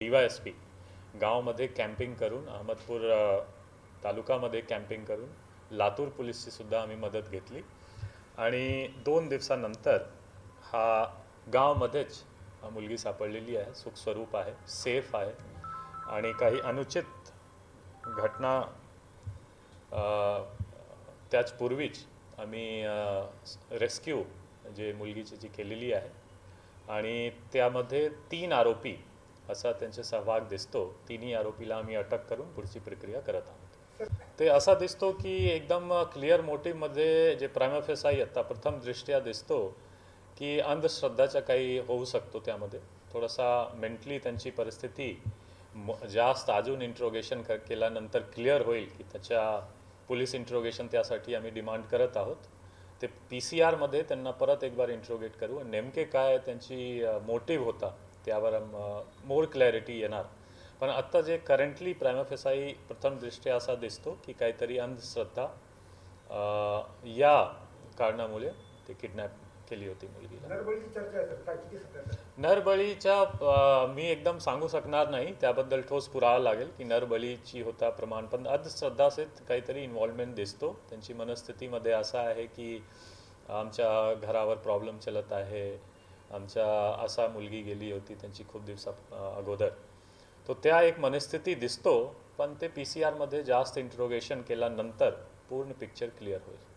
D Y S P गावामध्ये camping करून Ahmadpur तालुकामध्ये camping करून लातूर पोलीसची सुद्धा आम्ही मदत घेतली. आणि दोन दिवसानंतर हा गावमध्येच मुलगी सापडलेली आहे सुखस्वरूप आहे सेफ आहे. आणि काही अनुचित घटना त्याचपूर्वीच आम्ही रेस्क्यू जे मुलगीची जी केलेली आहे आणि त्यामध्ये तीन आरोपी असा त्यांचा सहभाग दिसतो तिन्ही आरोपीला आम्ही अटक करून पुढची प्रक्रिया करत आहोत. ते असा दिसतो की एकदम क्लिअर मोटिव्हमध्ये जे प्रायमाफेसाई आता प्रथम दृष्ट्या दिसतो की अंधश्रद्धाचा काही होऊ शकतो त्यामध्ये. थोडासा मेंटली त्यांची परिस्थिती जास्त अजून इंट्रोगेशन क केल्यानंतर क्लिअर होईल की त्याच्या पोलीस इंट्रोगेशन त्यासाठी आम्ही डिमांड करत आहोत. ते पी सी आरमध्ये त्यांना परत एक बार इंट्रोगेट करू नेमके काय त्यांची मोटिव्ह होता त्यावर मोर क्लॅरिटी येणार. पण आत्ता जे करंटली प्रायमाफेसाई प्रथम दृष्ट्या असा दिसतो की काहीतरी अंधश्रद्धा या कारणामुळे ते किडनॅप केली होती मुलगीला नरबळीच्या मी एकदम सांगू शकणार नाही. त्याबद्दल ठोस पुरावा लागेल की नरबळीची होता प्रमाण. पण अंधश्रद्धासेत काहीतरी इन्व्हॉल्वमेंट दिसतो. त्यांची मनस्थितीमध्ये असं आहे की आमच्या घरावर प्रॉब्लेम चलत आहे. आमच्या असा मुलगी गेली होती त्यांची खूप दिवसा अगोदर. तो त्या एक मनस्थिती दिसतो पण ते पी सी आरमध्ये जास्त इंट्रोगेशन केल्यानंतर पूर्ण पिक्चर क्लिअर होईल.